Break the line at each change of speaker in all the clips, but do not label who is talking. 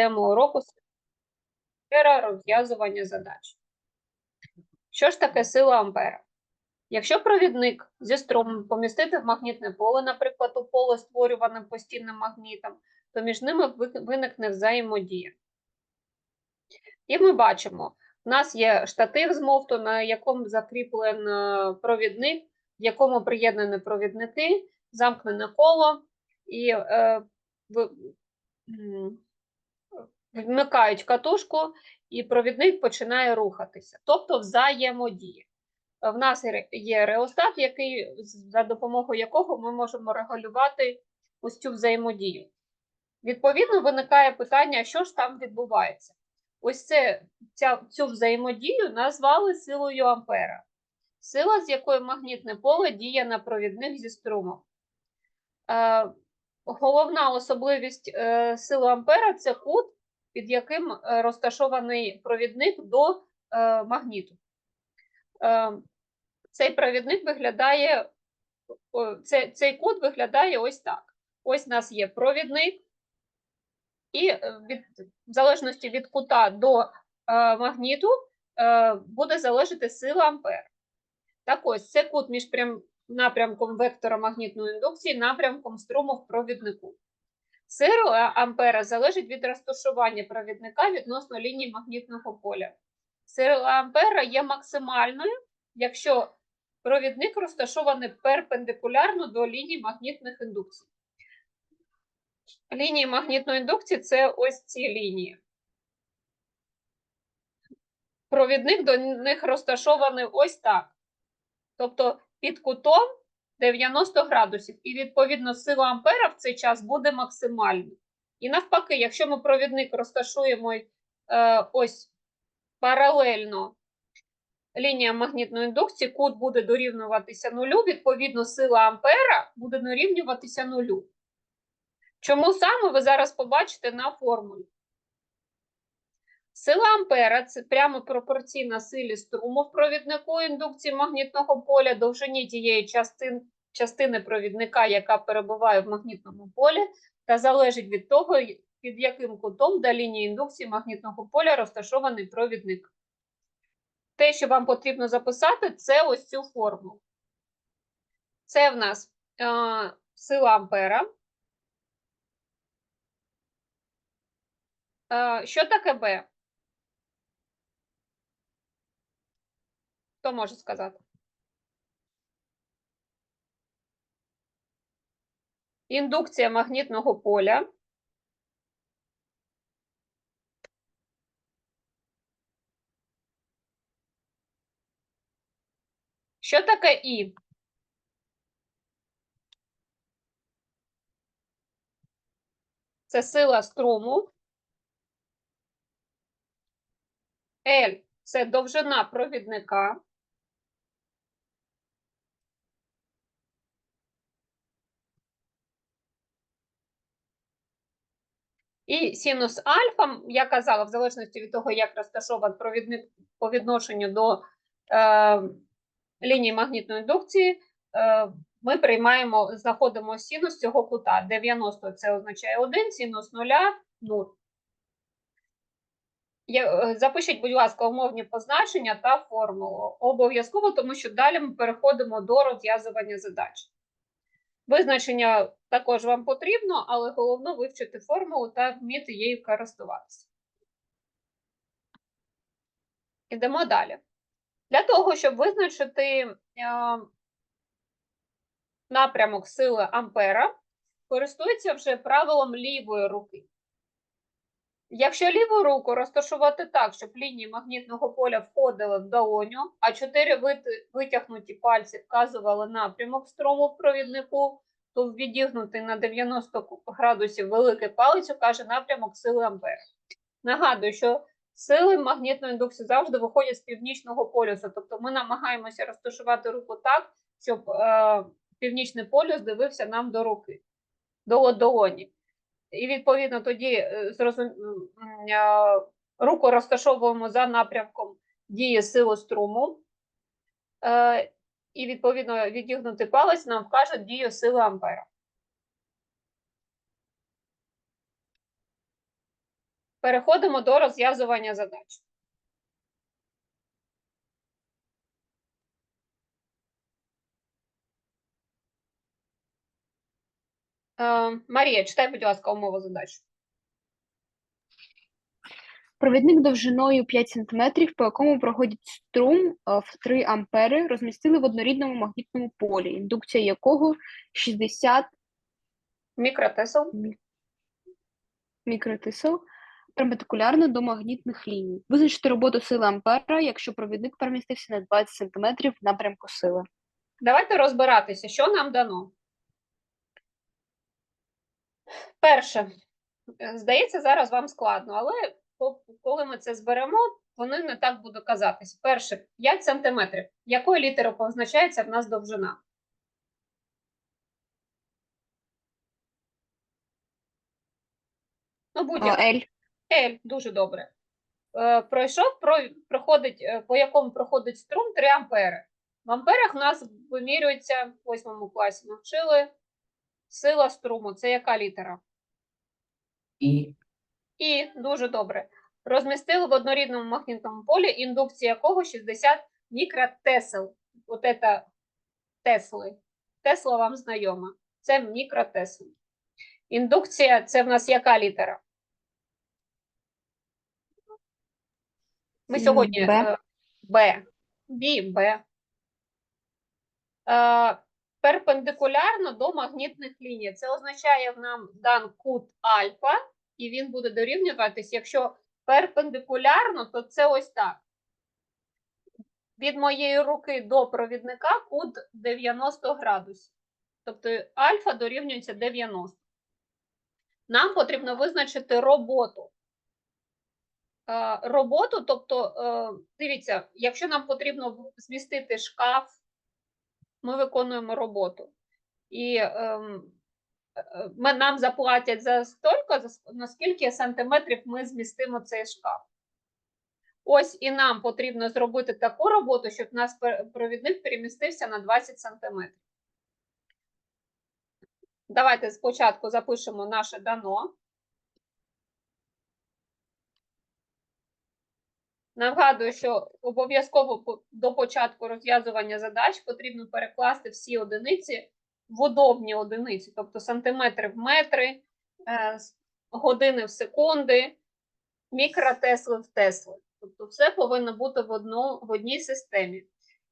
тему уроку сфера розв'язування задач. Що ж таке сила ампера? Якщо провідник зі струмом помістити в магнітне поле, наприклад, у поле створюване постійним магнітом, то між ними виникне взаємодія. І ми бачимо, у нас є штатив з мофту, на якому закріплен е, провідник, в якому приєднані провідники, замкнене коло, і е, м, вмикають катушку, і провідник починає рухатися, тобто взаємодія. В нас є реостат, який, за допомогою якого ми можемо регулювати ось цю взаємодію. Відповідно, виникає питання, що ж там відбувається. Ось це, ця, цю взаємодію назвали силою Ампера. Сила, з якою магнітне поле діє на провідник зі струмом. Е, головна особливість е, сили Ампера це кут, під яким е, розташований провідник до е, магніту. Е, цей провідник виглядає, о, це, цей кут виглядає ось так. Ось у нас є провідник, і від, в залежності від кута до е, магніту е, буде залежати сила ампер. Так ось це кут між прям, напрямком вектора магнітної індукції напрямком струму в провіднику. Сила ампера залежить від розташування провідника відносно лінії магнітного поля. Сила ампера є максимальною, якщо провідник розташований перпендикулярно до лінії магнітних індукцій. Лінії магнітної індукції це ось ці лінії. Провідник до них розташований ось так. Тобто під кутом 90 градусів. І, відповідно, сила ампера в цей час буде максимальною. І навпаки, якщо ми провідник розташуємо е, ось паралельно лініям магнітної індукції, кут буде дорівнюватися нулю, відповідно, сила ампера буде дорівнюватися нулю. Чому саме ви зараз побачите на формулі? Сила ампера це прямо пропорційна силі струму в провіднику індукції магнітного поля, довжині тієї частин, частини провідника, яка перебуває в магнітному полі, та залежить від того, під яким кутом до лінії індукції магнітного поля розташований провідник. Те, що вам потрібно записати, це ось цю формулу. Це в нас е, сила ампера. Е, Що таке Б? Хто може сказати? Індукція магнітного поля. Що таке І? Це сила струму. L – це довжина провідника. І синус альфа, я казала, в залежності від того, як розташований провідник по відношенню до е, лінії магнітної індукції, е, ми приймаємо, знаходимо синус цього кута. 90 це означає 1, синус 0 – 0. Я- е, Запишіть, будь ласка, умовні позначення та формулу. Обов'язково, тому що далі ми переходимо до розв'язування задач. Визначення також вам потрібно, але головне вивчити формулу та вміти її користуватися. Ідемо далі. Для того, щоб визначити е, напрямок сили Ампера, користується вже правилом лівої руки. Якщо ліву руку розташувати так, щоб лінії магнітного поля входили в долоню, а чотири витягнуті пальці вказували напрямок струму в провіднику, то відігнутий на 90 градусів великий палець укаже напрямок сили Ампера. Нагадую, що сили магнітної індукції завжди виходять з північного полюсу, тобто ми намагаємося розташувати руку так, щоб е, північний полюс дивився нам до руки, до долоні. І відповідно тоді е, зрозум... е, руку розташовуємо за напрямком дії сили струму. Е, І відповідно відігнутий палець нам вкаже дію сили Ампера. Переходимо до розв'язування задач. Е, Марія, читай, будь ласка, умову задач.
Провідник довжиною 5 см, по якому проходить струм е, в 3 ампери, розмістили в однорідному магнітному полі, індукція якого 60
Мікротесл.
мікротисел перпендикулярно до магнітних ліній. Визначити роботу сили ампера, якщо провідник перемістився на 20 см в напрямку сили.
Давайте розбиратися, що нам дано. Перше, е, здається, зараз вам складно, але коли ми це зберемо, воно не так буде казатись. Перше, 5 сантиметрів. Якою літерою позначається в нас довжина? Ну, будь-яка.
L
L, дуже добре. Е, пройшов, проходить, е, по якому проходить струм 3 ампери. В амперах у нас вимірюється в 8 класі. Ми вчили сила струму. Це яка літера?
І
І дуже добре. Розмістили в однорідному магнітному полі, індукція якого 60 мікротесел. От це Тесли. Тесла вам знайома. Це мікротесли. Індукція це в нас яка літера? Ми сьогодні
Б.
е, Б. Бі, Б. Е, перпендикулярно до магнітних ліній. Це означає нам дан кут альфа, і він буде дорівнюватись. Якщо перпендикулярно, то це ось так. Від моєї руки до провідника кут 90 градусів. Тобто альфа дорівнюється 90. Нам потрібно визначити роботу. Роботу, тобто, е, дивіться, якщо нам потрібно змістити шкаф, ми виконуємо роботу. І ем, нам заплатять за стільки, наскільки сантиметрів ми змістимо цей шкаф. Ось і нам потрібно зробити таку роботу, щоб наш провідник перемістився на 20 сантиметрів. Давайте спочатку запишемо наше дано. Нагадую, що обов'язково до початку розв'язування задач потрібно перекласти всі одиниці в удобні одиниці, тобто сантиметри в метри, е, години в секунди, мікротесли в тесли. Тобто все повинно бути в, одну, в одній системі.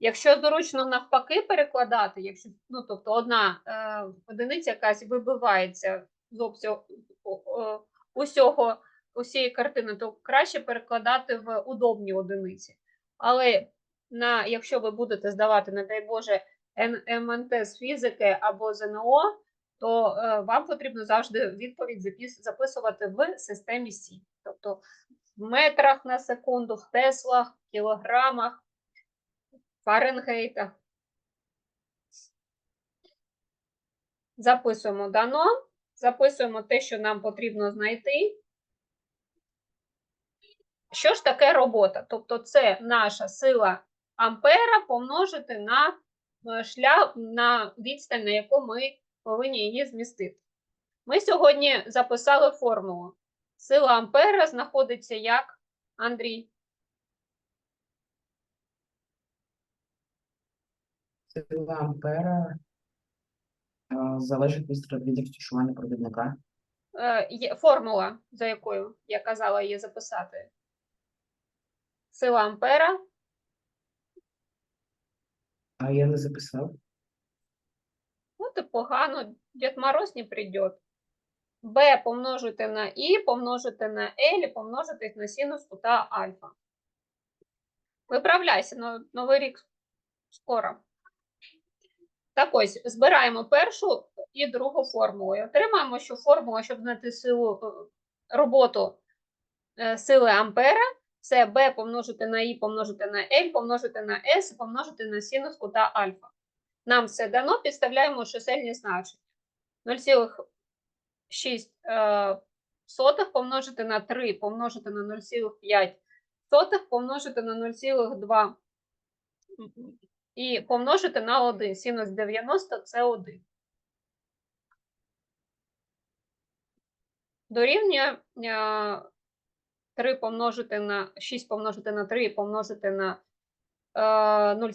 Якщо зручно навпаки перекладати, якщо ну, тобто одна е, одиниця якась вибивається з обсягу е, усього усієї картини, то краще перекладати в удобні одиниці. Але на, якщо ви будете здавати, не дай Боже, МНТ з фізики або ЗНО, то е, вам потрібно завжди відповідь записувати в системі Сі. Тобто в метрах на секунду, в теслах, в кілограмах, Фаренгейтах. Записуємо дано, записуємо те, що нам потрібно знайти. Що ж таке робота? Тобто, це наша сила ампера помножити на шлях на відстань, на яку ми повинні її змістити. Ми сьогодні записали формулу. Сила ампера знаходиться як Андрій.
сила ампера е, залежить від розташування провідника.
Е, є формула, за якою я казала її записати. Сила ампера
А я не записав.
Ну, ти погано, Дід Мороз не прийде. b помножити на і, помножити на L помножити на синус кута альфа. Виправляйся, но- новий рік скоро. Так ось, збираємо першу і другу формулу. І отримаємо, що формула, щоб знайти силу е, роботу е, сили ампера, це b помножити на і, помножити на L, помножити на S, помножити на синус кута альфа. Нам все дано, підставляємо чисельні значення. 0,6 е, помножити на 3, помножити на 0,5 сотих, помножити на 0,2 і помножити на 1. Синус 90 – це 1. Дорівнює е, 3 помножити на 6 помножити на 3 помножити на е, 0,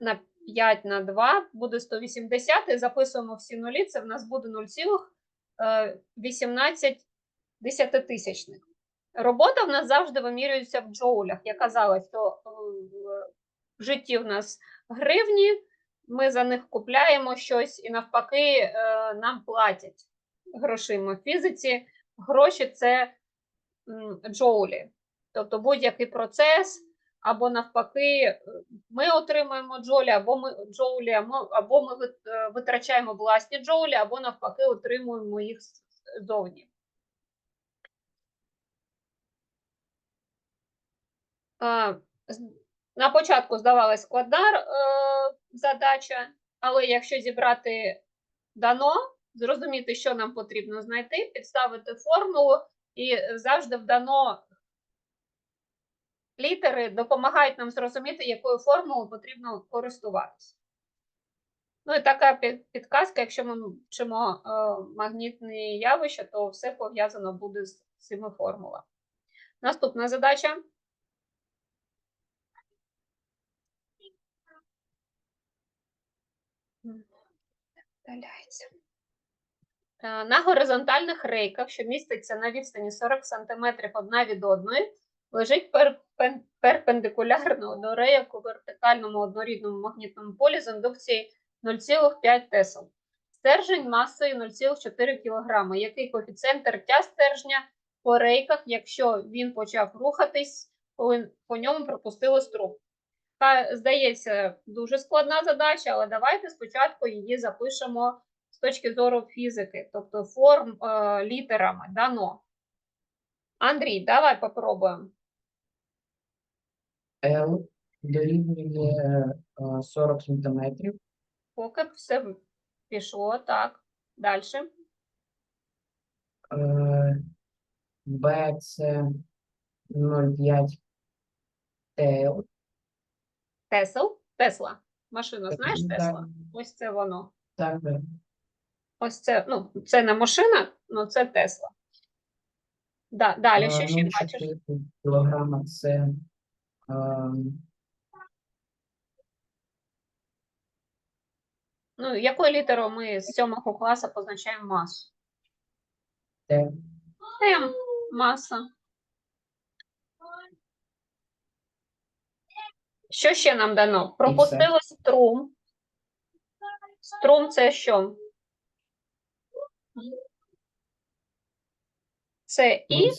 на 5 на 2 буде 180. І записуємо всі нулі. Це в нас буде 0,18 десятитисячних. Робота в нас завжди вимірюється в джоулях. Я казала, що е, в житті в нас гривні, ми за них купляємо щось і навпаки е, нам платять грошима. В фізиці гроші це джоулі. Тобто будь-який процес, або навпаки, е, ми отримуємо джоулі, або ми джоулі, або- ми е, витрачаємо власні джоулі, або навпаки, отримуємо їх ззовні. На початку здавалась складна е, задача, але якщо зібрати дано, зрозуміти, що нам потрібно знайти, підставити формулу, і завжди в дано літери допомагають нам зрозуміти, якою формулою потрібно користуватися. Ну і така підказка, якщо ми вчимо е, магнітні явища, то все пов'язано буде з цими формулами. Наступна задача. Вдаляється. Е, На горизонтальних рейках, що міститься на відстані 40 см одна від одної, лежить пер- пен- перпендикулярно до рейок у вертикальному однорідному магнітному полі з індукцією 0,5 тесел. Стержень масою 0,4 кг. Який коефіцієнт тертя стержня по рейках, якщо він почав рухатись, коли по ньому пропустили струм? Та, здається, дуже складна задача, але давайте спочатку її запишемо точки зору фізики, тобто форм е, літерами дано. Андрій, давай попробуємо.
L дорівнює е, 40 сантиметрів.
Поки все пішло, так. Далі.
Е, B це 0,5 Т.
Тесел. Тесла. Машина, знаєш Тесла? Ось це воно.
Так, так.
Ось це, ну, це не машина, але це Тесла. Да, далі, що
Е,
ще
0,4
бачиш?
кілограма це е,
Ну, якою літерою ми з сьомого класу позначаємо масу?
Т.
М. Маса. Що ще нам дано? Пропустили струм. Струм це що? Це і.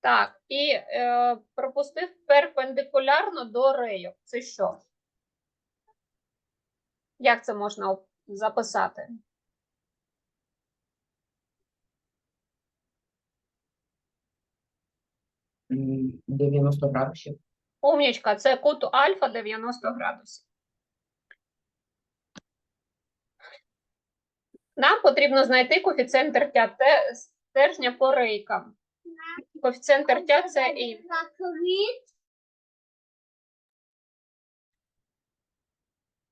Так, і е, пропустив перпендикулярно до рейок. Це що? Як це можна записати?
90 градусів.
Умнічка, це кут альфа 90 градусів. Нам потрібно знайти коефіцієнт тертя те- стержня по рейкам. Коефіцієнт тертя це і.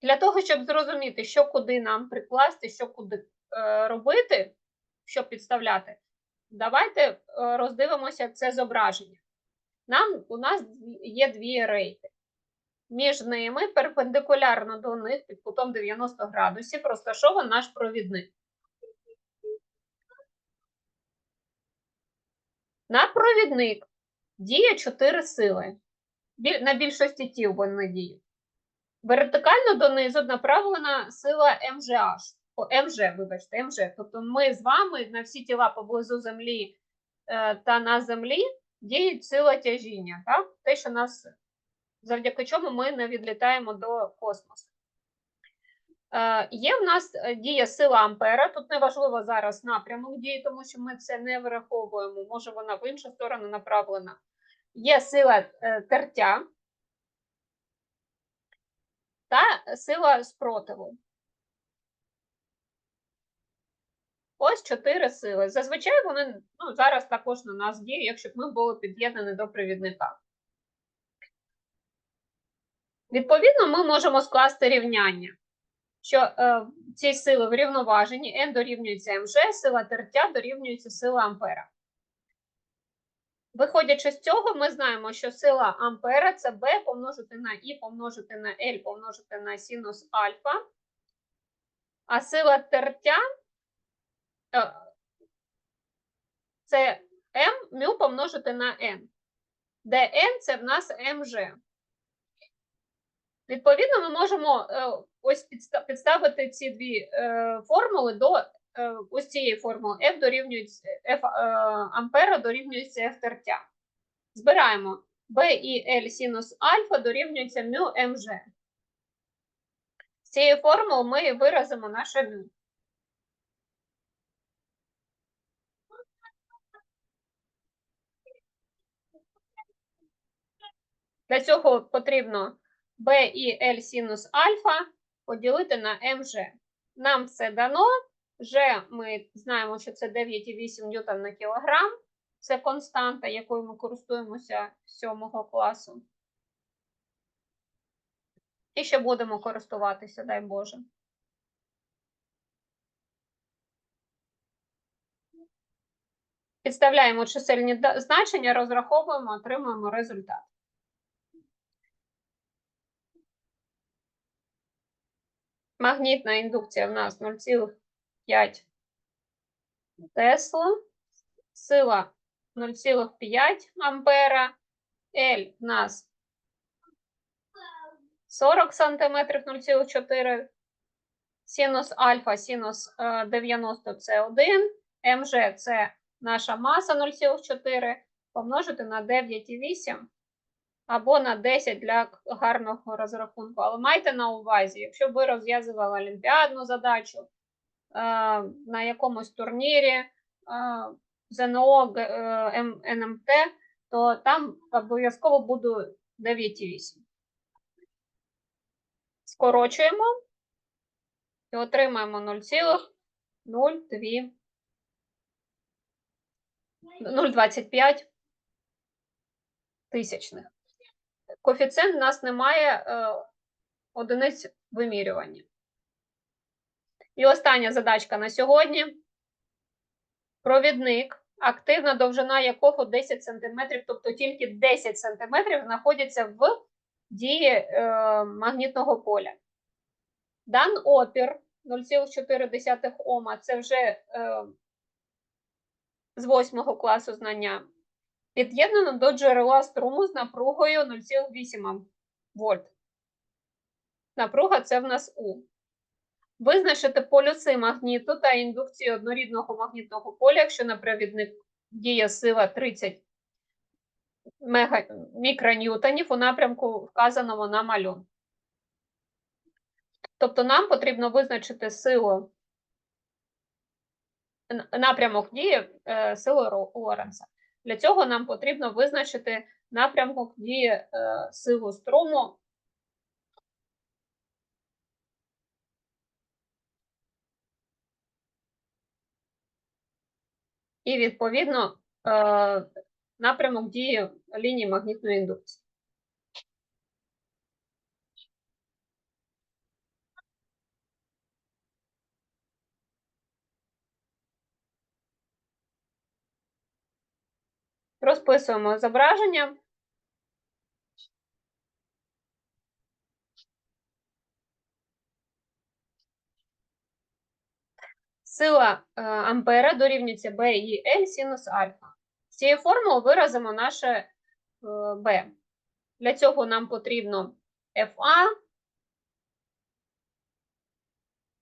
Для того, щоб зрозуміти, що куди нам прикласти, що куди е, робити, що підставляти, давайте е, роздивимося це зображення. Нам, у нас є дві рейки. Між ними перпендикулярно до них під кутом 90 градусів розташований наш провідник. На провідник діє 4 сили. На більшості тіл вони діють. Вертикально донизу направлена сила МЖH. О, МЖ, вибачте, МЖ. Тобто ми з вами на всі тіла поблизу Землі е, та на Землі діє сила тяжіння. Так? Те, що нас, завдяки чому ми не відлітаємо до космосу. Е, є в нас е, дія сила Ампера. Тут не важливо зараз напрямок дії, тому що ми це не враховуємо. Може, вона в іншу сторону направлена. Є сила е, тертя та сила спротиву. Ось чотири сили. Зазвичай вони ну, зараз також на нас діють, якщо б ми були під'єднані до провідника. Відповідно, ми можемо скласти рівняння, що е, ці сили врівноважені, N дорівнюється МЖ, сила тертя дорівнюється сила Ампера. Виходячи з цього, ми знаємо, що сила ампера це B помножити на І помножити на L помножити на синус альфа. А сила тертя е, це m мю помножити на n, де n це в нас мж. Відповідно, ми можемо е, ось підста- підставити ці дві е, формули до е, ось цієї формули F дорівнює F е, ампера дорівнюється F тертя. Збираємо B і L синус альфа дорівнюється мю мж. З цієї формули ми виразимо наше мю. Для цього потрібно B і L синус альфа поділити на МЖ. Нам це дано. Ж ми знаємо, що це 9,8 ньютон на кілограм. Це константа, якою ми користуємося 7 класу. І ще будемо користуватися, дай Боже. Підставляємо чисельні значення, розраховуємо, отримуємо результат. Магнітна індукція в нас 0,5 Тесла. Сила 0,5 ампера. L в нас 40 сантиметрів 0,4. Синус альфа, синус е, 90 це 1. МЖ це наша маса 0,4 помножити на 9,8 або на 10 для гарного розрахунку. Але майте на увазі, якщо ви розв'язували олімпіадну задачу е, на якомусь турнірі е, ЗНО, е, НМТ, то там обов'язково буде 9,8. Скорочуємо і отримаємо 0,02 0,25 тисячних. Коефіцієнт у нас немає е, одиниць вимірювання. І остання задачка на сьогодні. Провідник, активна довжина якого 10 см, тобто тільки 10 см знаходяться в дії е, магнітного поля. Дан опір 0,4 Ома, це вже е, з 8 класу знання. Під'єднано до джерела струму з напругою 0,8 вольт. Напруга це в нас У. Визначити полюси магніту та індукцію однорідного магнітного поля, якщо на провідник діє сила 30 мега... мікроньютонів у напрямку, вказаному на малюнку. Тобто нам потрібно визначити силу напрямок дії е, сили Ро- Лоренца. Для цього нам потрібно визначити напрямок дії е, силу струму. І, відповідно, е, напрямок дії лінії магнітної індукції. Розписуємо зображення. Сила е, ампера дорівнюється B і L синус альфа. З цієї формули виразимо наше е, B. Для цього нам потрібно FA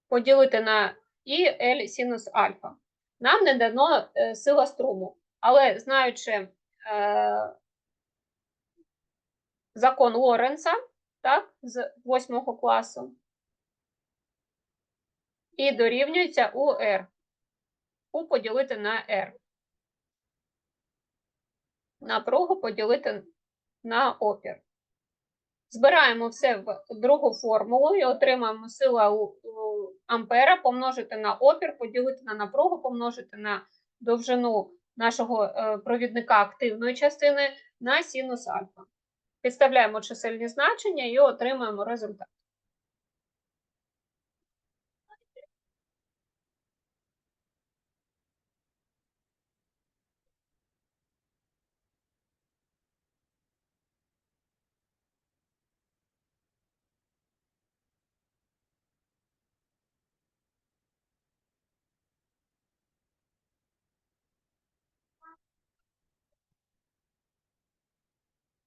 поділити на І L синус альфа. Нам не дано е, сила струму, але знаючи е, закон Лоренца, так, з 8 класу, і дорівнюється у R. У поділити на R. Напругу поділити на опір. Збираємо все в другу формулу і отримаємо сила у, у ампера помножити на опір, поділити на напругу, помножити на довжину нашого е, провідника активної частини на синус альфа. Підставляємо чисельні значення і отримаємо результат.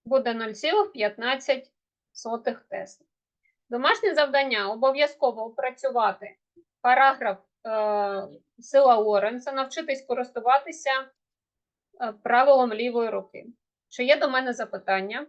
Буде 0,15 Тесла. Домашнє завдання обов'язково опрацювати параграф е, сила Лоренса, навчитись користуватися е, правилом лівої руки. Чи є до мене запитання?